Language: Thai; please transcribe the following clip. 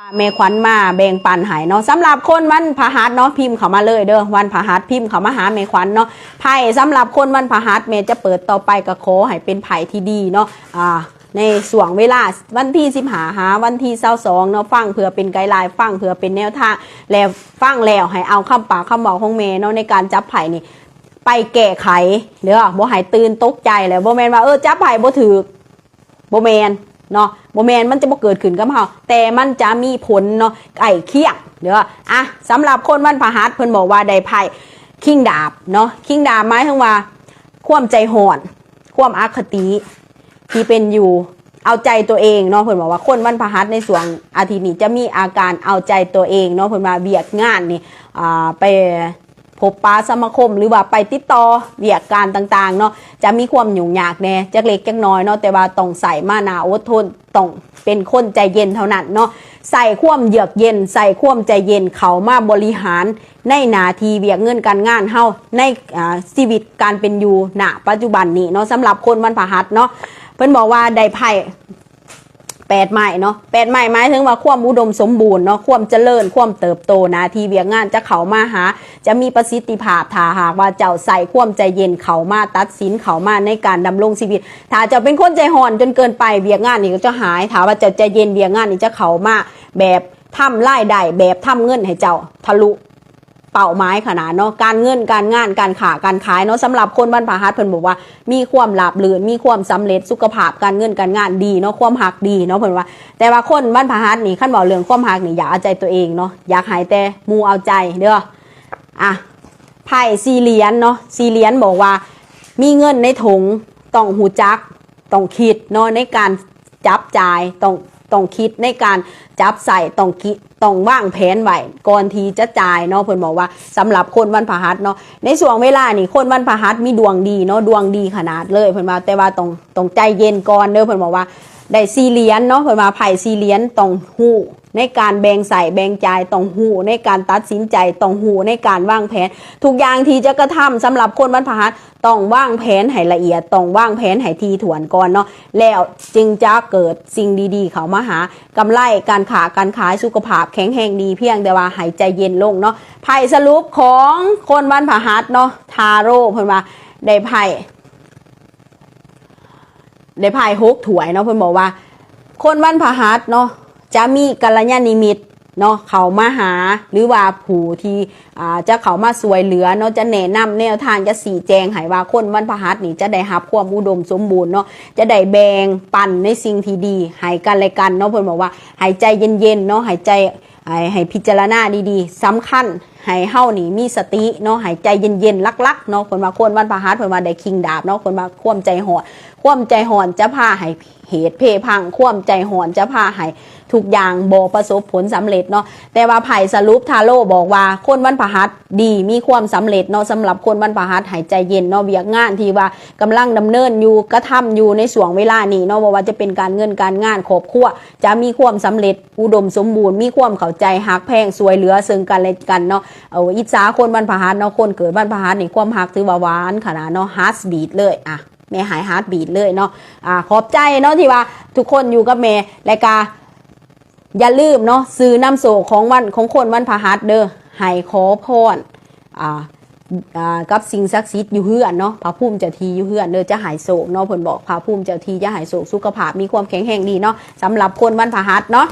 ว่าเมควันมาแบ่งปันใหายเนาะสำหรับคนวันพหัสเนาะพิมพ์เข้ามาเลยเด้อวันพหัสพิมพ์เข้ามาหาเมควันเนาะไพ่สำหรับคนวันพหัสเมจะเปิดต่อไปก็ขอให้เป็นไพ่ที่ดีเนาะอ่าในส่วงเวลาวันที่สิบหาหาวันที่เศร้าสองเนาะฟังเผื่อเป็นไกด์ไลน์ฟังเผื่อเป็นแนวทางแล้วฟังแล้วให้เอาคำปากคำบอกของเมเนาะในการจับไผ่นี่ ไปแก้ไขเด้อบ่หายตื่นตกใจแล้วบ่แมนว่าเออจับไผ่บ่ถือบ่แมน เนาะบ่แมนมันจะบ่เกิดขึ้นกับเฮาแต่มันจะมีผลเนาะไอ้เคียงเด้ออะสำหรับคนวันพหัสเพิ่นบอกว่าได้ไพ่คิงดาบเนาะคิงดาบหมายถึงว่า ความใจห่อนความอคติที่เป็นอยู่เอาใจตัวเองเนาะเพิ่นบอกว่าคนวันพหัสในส่วนอาทิตย์นี้จะมีอาการเอาใจตัวเองเนาะเพิ่นว่าเบียกงานนี่อ่าไป พบปะสมาคมหรือว่าไปติดต่อเวียกการต่างๆเนาะจะมีความยุ่งยากแน่จักเล็กจักน้อยเนาะแต่ว่าต้องใส่มานาอดทนต้องเป็นคนใจเย็นเท่านั้นเนาะใส่ความเยือกเย็น ใส่ความใจเย็นเขามาบริหารในนาทีเวียกเงินการงานเฮาในอาชีวิตการเป็นอยู่ณปัจจุบันนี้เนาะสำหรับคนวันพฤหัสเนาะเพิ่นบอกว่าได้ไพ่ แปดไม้เนาะแปดไม้หมายถึงว่าความอุดมสมบูรณ์เนาะความเจริญความเติบโตนาทีเวียกงานจะเข้ามาหา จะมีประสิทธิภาพถ้าหากว่าเจ้าใส่ความใจเย็นเข้ามาตัดสินเข้ามาในการดำรงชีวิต ถ้าเจ้าเป็นคนใจห่อนจนเกินไปเวียกงานนี่ก็จะหายถ้าว่าเจ้าใจเย็นเวียกงานนี่จะเข้ามาแบบทำรายได้แบบทำเงินให้เจ้าทะลุ เป้าหมายขนาดเนาะการเงินการงานการขาการขายเนาะสำหรับคนบ้านผาฮัดเพิ่นบอกว่า มีความหลาบลื่นมีความสำเร็จสุขภาพการเงินการงานดีเนาะความหักดีเนาะเพิ่นว่า แต่ว่าคนบ้านผาฮัดนี่ขั้นบอกเรื่องความหักนี่อยากเอาใจตัวเองเนาะอยากหายแต่มูเอาใจเด้ออะไพ่ซีเหรียญเนาะซีเหรียญบอกว่า มีเงินในถุงต้องหูจักต้องคิดเนาะในการจับจ่ายต้อง ต้องคิดในการจับใส่ต้องคิดต้องว่างแผนไว้ก่อนที่จะจ่ายเนาะเพิ่นบอกว่าสำหรับคนวันพฤหัสเนาะในช่วงเวลานี่คนวันพฤหัสมีดวงดีเนาะดวงดีขนาดเลยเพิ่นว่าแต่ว่าต้องต้องใจเย็นก่อนเด้อเพิ่นบอกว่า ได้ซีเหรียญเนาะเพิ่นว่าไผ่ซีเหรียญต้องหู้ ในการแบ่งใส่แบ่งจ่ายต้องหู้ ในการตัดสินใจต้องหู้ ในการวางแผน ทุกอย่างที่จะกระทำสำหรับคนวันพฤหัสต้องวางแผนให้ละเอียดต้องวางแผนให้ทีถ่วนก่อนเนาะแล้วจึงจะเกิดสิ่งดีๆ เขามาหากำไรการขาการขายสุขภาพแข็งแรงดีเพียงแต่ว่าหายใจเย็นลงเนาะไพ่สรุปของคนวันพฤหัสเนาะทาโร่เพิ่นว่าได้ไพ่ ได้ไพ่หกถวยเนาะเพิ่นบอกว่า คนวันพหัสเนาะจะมีกัลยาณิมิตเนาะเขามาหาหรือว่าผู้ที่อ่าจะเขามาสวยเหลือเนาะจะแนะนำแนวทางจะสีแจงให้ว่าคนวันพหัสนี่จะได้รับความอุดมสมบูรณ์เนาะจะได้แบ่งปันในสิ่งที่ดีให้กันและกันเนาะเพิ่นบอกว่าหายใจเย็นๆเนาะหายใจให้พิจารณาดีๆสำคัญให้เฮานี่มีสติเนาะหายใจเย็นๆลักๆเนาะเพิ่นว่าคนวันพฤหัสเพิ่นว่าได้คิงดาบเนาะเพิ่นว่าควมใจหอดควมใจหอนจะพาให้เหตุเพพังควมใจหอนจะพาให้ทุกอย่างโบประสบผลสำเร็จเนาะแต่ว่าไผ่สรุปทาโร่บอกว่าคนวันพฤหัสดีมีความสำเร็จเนาะสำหรับคนวันพฤหัสหายใจเย็นเนาะเวียกงานที่ว่ากำลังดำเนินอยู่กระทำอยู่ในส่วงเวลานี้เนาะบ่ว่าจะเป็นการเงินการงานครอบครัวจะมีความสำเร็จอุดมสมบูรณ์มีความเข้าใจหักแพงสวยเหลือซึ่งกันและกันเนาะเอาอิจฉาคนวันพฤหัสเนาะคนเกิดวันพฤหัสนี่ความหักถือว่าหวานขนาดเนาะฮาร์ดบีดเลยอะแม่หายฮาร์ดบีดเลยเนาะอ่าขอบใจเนาะที่ว่าทุกคนอยู่กับแม่และการอย่าลืมเนาะซื้อน้ำโศกของวันของคนวันพหัสเด้อให้ขอพรอ่ากับสิ่งศักดิ์สิทธิ์อยู่เฮือนเนาะพระภูมิเจ้าทีอยู่เฮือนเด้อจะหายโศกเนาะเพิ่นบอกพระภูมิเจ้าทีจะหายโศกสุขภาพมีความแข็งแรงดีเนาะสำหรับคนวันพหัสเนาะ